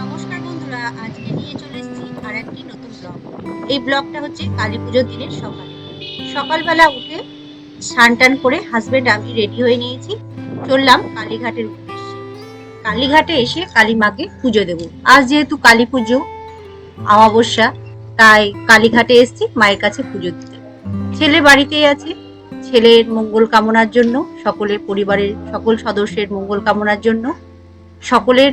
নমস্কার বন্ধুরা, আজকে নিয়ে চলে এসেছি আর একটি নতুন ব্লগ এই ব্লগটা হচ্ছে কালী পুজোর দিনের সকালে। সকালবেলা উঠে স্নান টান করে হাজবেন্ড আমি রেডি হয়ে নিয়েছি। চললাম কালীঘাটের উদ্দেশ্যে। কালীঘাটে এসে কালী মাকে পুজো দেব। আজ যেহেতু কালী পুজো অমাবস্যা, তাই কালীঘাটে এসেছি মায়ের কাছে পুজো দিতে। ছেলে বাড়িতেই আছে। ছেলের মঙ্গল কামনার জন্য, সকলের পরিবারের সকল সদস্যের মঙ্গল কামনার জন্য, সকলের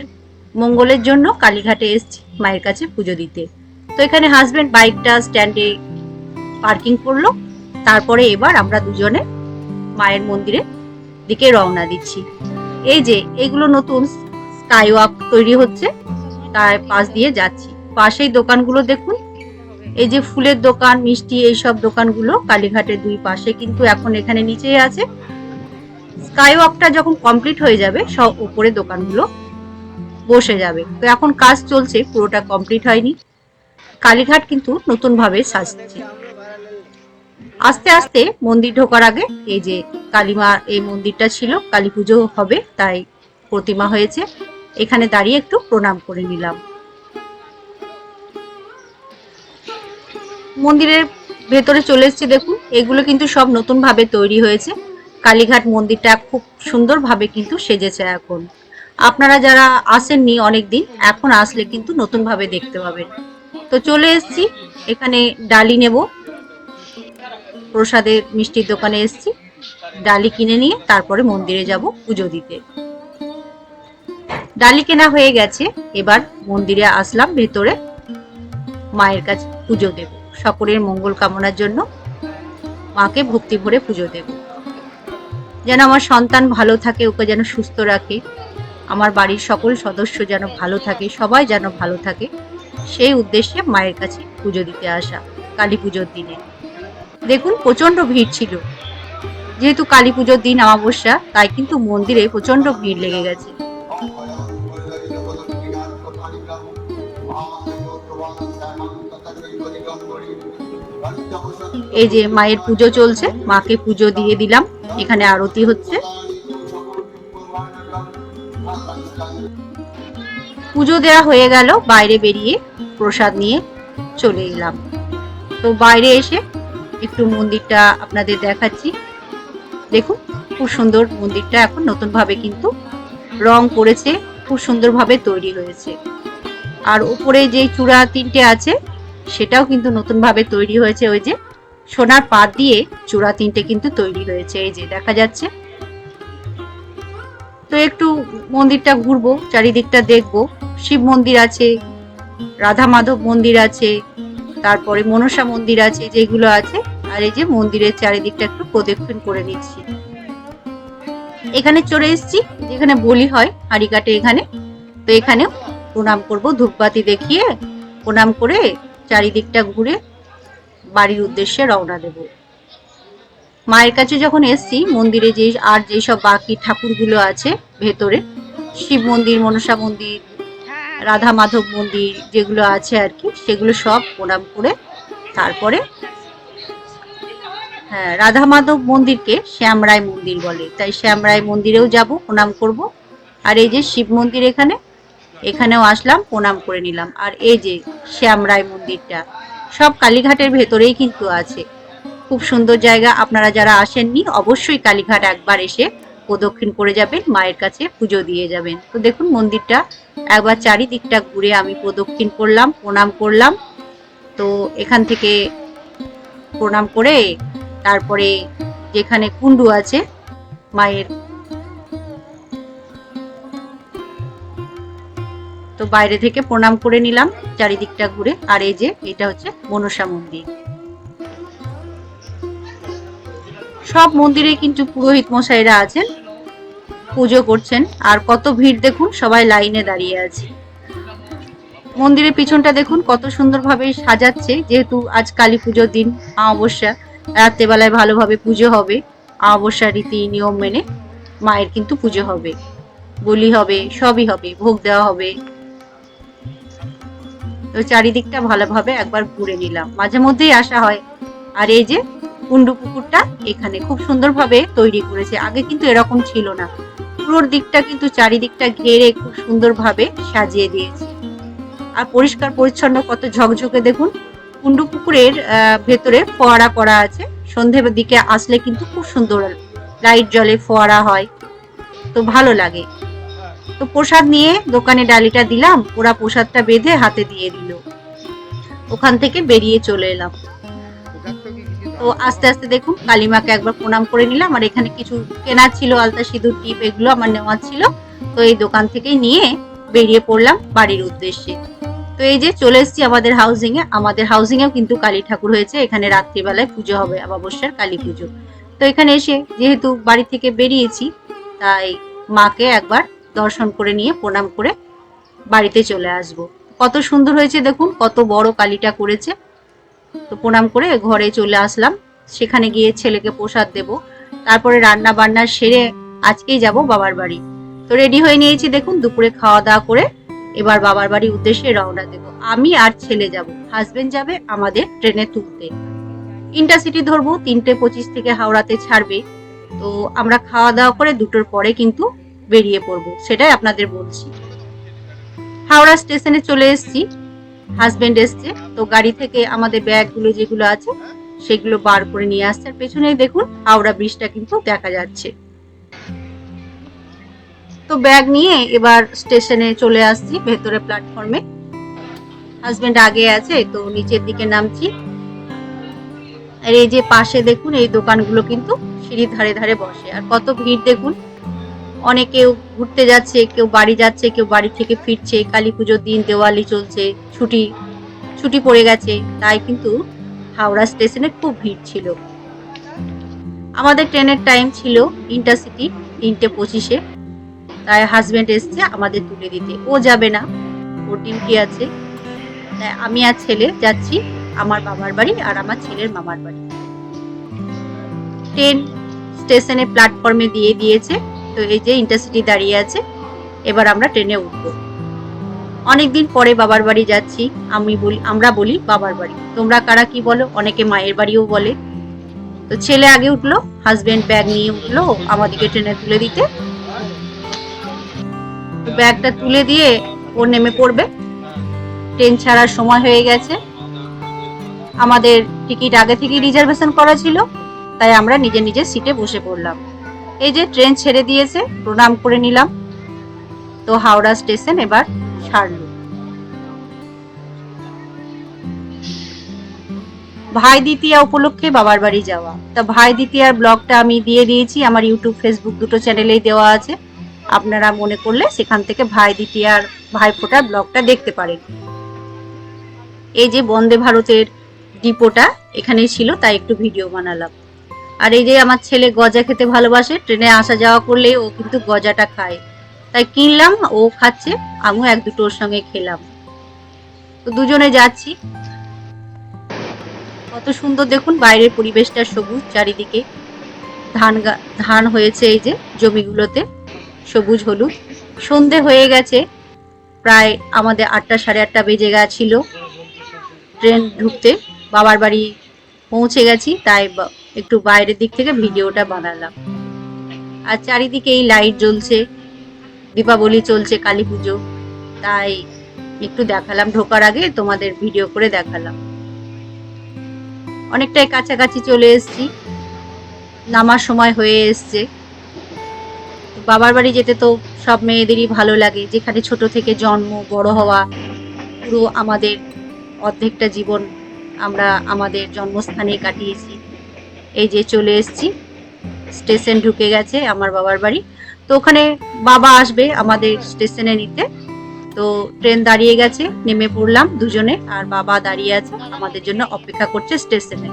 মঙ্গলের জন্য কালীঘাটে এসেছি মায়ের কাছে পুজো দিতে। তো এখানে হাজবেন্ড বাইকটা স্ট্যান্ডে পার্কিং করল। তারপরে এবার আমরা দুজনে মায়ের মন্দিরের দিকে রওনা দিচ্ছি। এই যে, এগুলো নতুন স্কাই ওয়াক তৈরি হচ্ছে, তার পাশ দিয়ে যাচ্ছি। পাশেই দোকানগুলো দেখুন। এই যে ফুলের দোকান, মিষ্টি এইসব দোকানগুলো কালীঘাটের দুই পাশে কিন্তু এখন এখানে নিচেই আছে। স্কাই ওয়াকটা যখন কমপ্লিট হয়ে যাবে, সব উপরে দোকানগুলো বসে যাবে। তো এখন কাজ চলছে, পুরোটা কমপ্লিট হয়নি। কালীঘাট কিন্তু নতুন ভাবে সাজছে। আস্তে আস্তে মন্দির ঢোকার আগে এই যে কালীমা, এই মন্দিরটা ছিল, কালী পুজো হবে, তাই প্রতিমা হয়েছে। এখানে দাঁড়িয়ে একটু প্রণাম করে নিলাম। মন্দিরের ভেতরে চলে এসেছি, দেখুন। এগুলো কিন্তু সব নতুন ভাবে তৈরি হয়েছে। কালীঘাট মন্দিরটা খুব সুন্দরভাবে কিন্তু সেজেছে এখন। আপনারা যারা আসেননি অনেক দিন এখন আসলে কিন্তু নতুনভাবে দেখতে পাবেন। তো চলে এসেছি, এখানে ডালি নেব। প্রসাদের মিষ্টির দোকানে এসেছি। ডালি কিনে নিয়ে তারপরে মন্দিরে যাব পুজো দিতে। ডালি কেনা হয়ে গেছে, এবার মন্দিরে আসলাম, ভেতরে মায়ের কাছে পুজো দেব। সকলের মঙ্গল কামনার জন্য মাকে ভক্তি ভরে পুজো দেব। যেন আমার সন্তান ভালো থাকে, ওকে যেন সুস্থ রাখে। আমার বাড়ির সকল সদস্য যেন ভালো থাকে, সবাই যেন ভালো থাকে, সেই উদ্দেশ্যে মায়ের কাছে পুজো দিতে আসা কালী পুজোর দিনে। দেখুন প্রচণ্ড ভিড় ছিল। যেহেতু কালী পুজোর দিন অমাবস্যা, তাই কিন্তু মন্দিরে প্রচণ্ড ভিড় লেগে গেছে। এই যে মায়ের পুজো চলছে, মাকে পুজো দিয়ে দিলাম। এখানে আরতি হচ্ছে। পুজো দেওয়া হয়ে গেল, বাইরে বেরিয়ে প্রসাদ নিয়ে চলে এলাম। তো বাইরে এসে একটু মন্দিরটা আপনাদের দেখাচ্ছি। দেখুন, খুব সুন্দর মন্দিরটা এখন নতুনভাবে কিন্তু রং করেছে, খুব সুন্দরভাবে তৈরি হয়েছে। আর উপরে যে চূড়া তিনটে আছে, সেটাও কিন্তু নতুনভাবে তৈরি হয়েছে। ওই যে সোনার পাত দিয়ে চূড়া তিনটে কিন্তু তৈরি হয়েছে। এই যে দেখা যাচ্ছে তো একটু মন্দিরটা ঘুরবো, চারিদিকটা দেখব। শিব মন্দির আছে, রাধা মাধব মন্দির আছে, তারপরে মনসা মন্দির আছে যেগুলো আছে, আর এই যে মন্দিরের চারিদিকটা একটু প্রদক্ষিণ করে নিচ্ছি। এখানে চলে এসেছি, যেখানে বলি হয় হাড়িকাটে এখানে। তো এখানেও প্রণাম করব, ধূপবাতি দেখিয়ে প্রণাম করে চারিদিকটা ঘুরে বাড়ির উদ্দেশ্যে রওনা দেব। মায়ের কাছে যখন এসছি, মন্দিরে যে আর যেসব বাকি ঠাকুরগুলো আছে ভেতরে, শিব মন্দির, মনসা মন্দির, রাধা মাধব মন্দির যেগুলো আছে আর কি, সেগুলো সব প্রণাম করে তারপরে হ্যাঁ রাধা মাধব মন্দিরকে শ্যামরায় মন্দির বলে। তাই শ্যামরায় মন্দিরেও যাব, প্রণাম করব। আর এই যে শিব মন্দির এখানে, এখানেও আসলাম, প্রণাম করে নিলাম। আর এই যে শ্যামরায় মন্দিরটা, সব কালীঘাটের ভেতরেই কিন্তু আছে। খুব সুন্দর জায়গা। আপনারা যারা আসেননি, অবশ্যই কালীঘাট একবার এসে প্রদক্ষিণ করে যাবেন, মায়ের কাছে পুজো দিয়ে যাবেন। তো দেখুন, মন্দিরটা একবার চারিদিকটা ঘুরে আমি প্রদক্ষিণ করলাম, প্রণাম করলাম। তো এখান থেকে প্রণাম করে তারপরে যেখানে কুণ্ডু আছে, মায়ের তো বাইরে থেকে প্রণাম করে নিলাম, চারিদিকটা ঘুরে। আর এই যে, এটা হচ্ছে মনসা মন্দির। সব মন্দিরে কিন্তু পুরোহিত মশাইরা আছেন। পুজো করছেন। আর কত ভিড় দেখুন, সবাই লাইনে দাঁড়িয়ে আছে। মন্দিরের পিছনটা দেখুন, কত সুন্দরভাবে সাজাচ্ছে। যেহেতু আজ কালী পুজোর দিন, অমাবস্যা, রাত্রেবেলায় ভালোভাবে পুজো হবে। অমাবস্যা রীতি, নিয়ম মেনে মায়ের কিন্তু পুজো হবে। বলি হবে, সবই হবে, ভোগ দেওয়া হবে। তো চারিদিকটা ভালোভাবে একবার ঘুরে নিলাম। মাঝে মধ্যেই আসা হয়। আর এই যে কুন্ডু পুকুরটা এখানে খুব সুন্দরভাবে তৈরি করেছে। আগে কিন্তু এরকম ছিল না। পুরোর দিকটা কিন্তু চারিদিকটা ঘেরে খুব সুন্দরভাবে সাজিয়ে দিয়েছে। আর পরিষ্কার পরিচ্ছন্ন কত ঝকঝকে দেখুন কুন্ডু পুকুরের ভেতরে ফোয়ারা করা আছে। সন্ধ্যের দিকে আসলে কিন্তু খুব সুন্দর লাইট জলে ফোয়ারা হয়। তো ভালো লাগে। তো প্রসাদ নিয়ে দোকানে ডালিটা দিলাম, ওরা প্রসাদটা বেঁধে হাতে দিয়ে দিল। ওখান থেকে বেরিয়ে চলে এলাম। তো আস্তে আস্তে দেখুন, কালিমাকে একবার প্রণাম করে নিলাম। আর এখানে কিছু কেনার ছিল, আলতা সিঁদুর, টিপ, এগুলো আমার নেওয়ার ছিল। তো এই দোকান থেকে নিয়ে বেরিয়ে পড়লাম বাড়ির উদ্দেশ্যে। তো এই যে চলে এসেছি আমাদের হাউজিং এ আমাদের হাউজিং এও কিন্তু কালী ঠাকুর হয়েছে। এখানে রাত্রিবেলায় পুজো হবে, অমাবস্যার কালী পুজো। তো এখানে এসে যেহেতু বাড়ি থেকে বেরিয়েছি, তাই মাকে একবার দর্শন করে নিয়ে, প্রণাম করে বাড়িতে চলে আসব। কত সুন্দর হয়েছে দেখুন, কত বড় কালীটা করেছে। তো প্রণাম করে ঘরে চলে আসলাম। সেখানে গিয়ে ছেলেকে প্রসাদ দেব। তারপরে রান্না বান্না সেরে আজকেই যাব বাবার বাড়ি। তো রেডি হয়ে নিয়েছি দেখুন, দুপুরে খাওয়া দাওয়া করে এবার বাবার বাড়ির উদ্দেশ্যে রওনা দেব। আমি আর ছেলে যাব। হাজবেন্ড যাবে আমাদের ট্রেনে তুলতে। ইন্টারসিটি ধরবো, তিনটে পঁচিশ থেকে হাওড়াতে ছাড়বে। তো আমরা খাওয়া দাওয়া করে দুটোর পরে কিন্তু বেরিয়ে পড়ব। সেটাই আপনাদের বলছি। হাওড়া স্টেশনে চলে এসেছি। হাজবেন্ড এসছে, তো গাড়ি থেকে আমাদের ব্যাগগুলো যেগুলো আছে, সেগুলো বার করে নিয়ে আসছে। আর পেছনেই দেখুন, হাওড়া ব্রিজটা কিন্তু দেখা যাচ্ছে। তো ব্যাগ নিয়ে এবার স্টেশনে চলে আসছি, ভেতরে প্ল্যাটফর্মে হাজবেন্ড আগে আছে, তো নিচের দিকে নামছি। আর এই যে পাশে দেখুন, এই দোকানগুলো কিন্তু সিঁড়ির ধারে ধারে বসে। আর কত ভিড় দেখুন অনেকেও ঘুরতে যাচ্ছে, কেউ বাড়ি যাচ্ছে, কেউ বাড়ি থেকে ফিরছে, কালী পুজোর দিন, দেওয়ালি চলছে, ছুটি ছুটি পড়ে গেছে, তাই কিন্তু হাওড়া স্টেশনে খুব ভিড় ছিল। আমাদের ট্রেনের টাইম ছিল ইন্টারসিটি তিনটে পঁচিশে। তাই হাজবেন্ড এসছে আমাদের তুলে দিতে। ও যাবে না, ওর ডিউটি আছে। তাই আমি আর ছেলে যাচ্ছি আমার বাবার বাড়ি আর আমার ছেলের মামার বাড়ি। ট্রেন স্টেশনে প্ল্যাটফর্মে দিয়ে দিয়েছে। তো এই যে ইন্টারসিটি দাঁড়িয়ে আছে, এবার আমরা ট্রেনে উঠবো। অনেকদিন পরে বাবার বাড়ি যাচ্ছি, আমি বলি, আমরা বলি বাবার বাড়ি। তোমরা কারা কি বলো? অনেকে মায়ের বাড়িও বলে। তো ছেলে আগে উঠল হাজবেন্ড ব্যাগ নিয়ে উঠল, আমাদেরকে ট্রেনে তুলে দিতে। ব্যাগটা তুলে দিয়ে ও নেমে পড়বে। ট্রেন ছাড়ার সময় হয়ে গেছে। আমাদের টিকিট আগে থেকেই রিজার্ভেশন করা ছিল, তাই আমরা নিজের নিজের সিটে বসে পড়লাম। এই যে ট্রেন ছেড়ে দিয়েছে, প্রণাম করে নিলাম। তো হাওড়া স্টেশন এবার ছাড়লো ভাই দ্বিতীয়া উপলক্ষে বাবার বাড়ি যাওয়া। তা ভাই দ্বিতীয়ার ব্লগটা আমি দিয়ে দিয়েছি, আমার ইউটিউব, ফেসবুক দুটো চ্যানেলেই দেওয়া আছে। আপনারা মনে করলে সেখান থেকে ভাই দ্বিতীয়ার ভাই ফোটার ব্লগটা দেখতে পারেন। এই যে বন্দে ভারতের ডিপোটা এখানেই ছিল, তাই একটু ভিডিও বানালাম। আর এই যে আমার ছেলে গজা খেতে ভালোবাসে, ট্রেনে আসা যাওয়া করলে ও কিন্তু গজাটা খায়। তাই কিনলাম, ও খাচ্ছে, আমিও এক দুটো ওর সঙ্গে খেলাম। তো দুজনে যাচ্ছি। কত সুন্দর দেখুন, বাইরের পরিবেশটা সবুজ, চারিদিকে ধান ধান হয়েছে এই যে জমিগুলোতে, সবুজ, হলুদ। সন্ধে হয়ে গেছে, প্রায় আমাদের আটটা সাড়ে আটটা বেজে গেছিল। ট্রেন ঢুকতে, বাবার বাড়ি পৌঁছে গেছি, তাই একটু বাইরের দিক থেকে ভিডিওটা বানালাম। আর চারিদিকে এই লাইট জ্বলছে, দীপাবলি চলছে, কালী পুজো। তাই একটু দেখালাম, ঢোকার আগে তোমাদের ভিডিও করে দেখালাম। অনেকটাই কাছাকাছি চলে এসেছি, নামার সময় হয়ে এসছে। বাবার বাড়ি যেতে তো সব মেয়েদেরই ভালো লাগে, যেখানে ছোট থেকে জন্ম, বড় হওয়া, পুরো আমাদের অর্ধেকটা জীবন আমরা আমাদের জন্মস্থানে কাটিয়েছি। এই যে চলে এসেছি। স্টেশন ঢুকে গেছে আমার বাবার বাড়ি। তো ওখানে বাবা আসবে আমাদের স্টেশনে নিতে। তো ট্রেন দাঁড়িয়ে গেছে, নেমে পড়লাম দুজনে, আর বাবা দাঁড়িয়ে আছে আমাদের জন্য অপেক্ষা করছে স্টেশনে।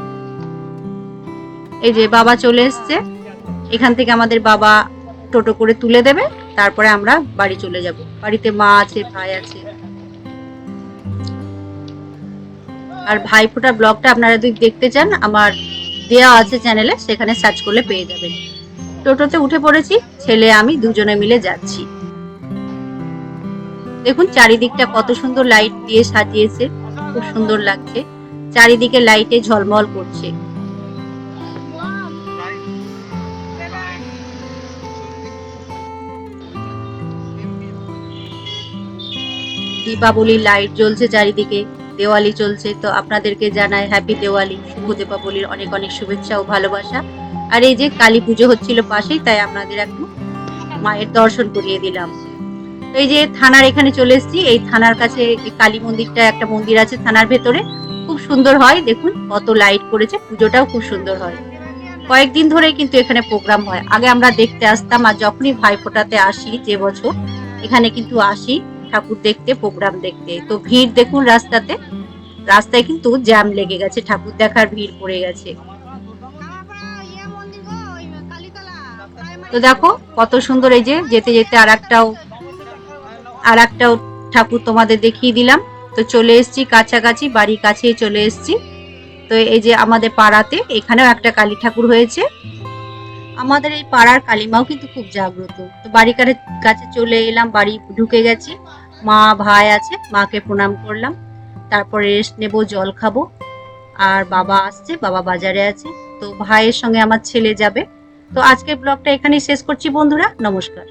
এই যে বাবা চলে এসছে। এখান থেকে আমাদের বাবা টোটো করে তুলে দেবে, তারপরে আমরা বাড়ি চলে যাব। বাড়িতে মা আছে, ভাই আছে। আর ভাইফোঁটা ব্লগটা আপনারা যদি দেখতে চান, আমার দেওয়া আছে চ্যানেলে, সেখানে সার্চ করলে পেয়ে যাবেন। টোটোতে উঠে পড়েছি, ছেলে আমি দুজনে মিলে যাচ্ছি। দেখুন, চারিদিকটা কত সুন্দর লাইট দিয়ে সাজিয়েছে, খুব সুন্দর লাগছে। চারিদিকে লাইটে ঝলমল করছে। দীপাবলির লাইট জ্বলছে চারিদিকে। দেওয়ালি চলছে, তো আপনাদেরকে জানাই হ্যাপি দেওয়ালি, শুভ দীপাবলির অনেক অনেক শুভেচ্ছা ও ভালোবাসা। আর এই যে কালী পুজো হচ্ছিল পাশেই, তাই আপনাদের একটু মায়ের দর্শন করিয়ে দিলাম। এই যে থানার এখানে চলে এসেছি, এই থানার কাছে কালী মন্দিরটা একটা মন্দির আছে থানার ভেতরে। খুব সুন্দর হয়, দেখুন কত লাইট করেছে, পুজোটাও খুব সুন্দর হয়। কয়েকদিন ধরেই কিন্তু এখানে প্রোগ্রাম হয়। আগে আমরা দেখতে আসতাম আর যখনই ভাই ফোটাতে আসি যে বছর, এখানে কিন্তু আসি, ঠাকুর দেখতে প্রোগ্রাম দেখতে। তো ভিড় দেখুন রাস্তাতে রাস্তায় কিন্তু জ্যাম লেগে গেছে, ঠাকুর দেখার ভিড় পড়ে গেছে। তো দেখো, কত সুন্দর এই যে যেতে যেতে আর একটাও আর একটাও ঠাকুর তোমাদের দেখিয়ে দিলাম। তো চলে এসেছি কাছাকাছি, বাড়ির কাছেই চলে এসেছি। তো এই যে আমাদের পাড়াতে, এখানেও একটা কালী ঠাকুর হয়েছে। আমাদের এই পাড়ার কালীমাও কিন্তু খুব জাগ্রত। তো বাড়ির কাছে চলে এলাম, বাড়ি ঢুকে গেছি। মা, ভাই আছে, মাকে প্রণাম করলাম। তারপরে রেস্ট নেব, জল খাব। আর বাবা আসছে, বাবা বাজারে আছে। তো ভাইয়ের সঙ্গে আমার ছেলে যাবে। তো আজকের ব্লগটা এখানেই শেষ করছি বন্ধুরা, নমস্কার।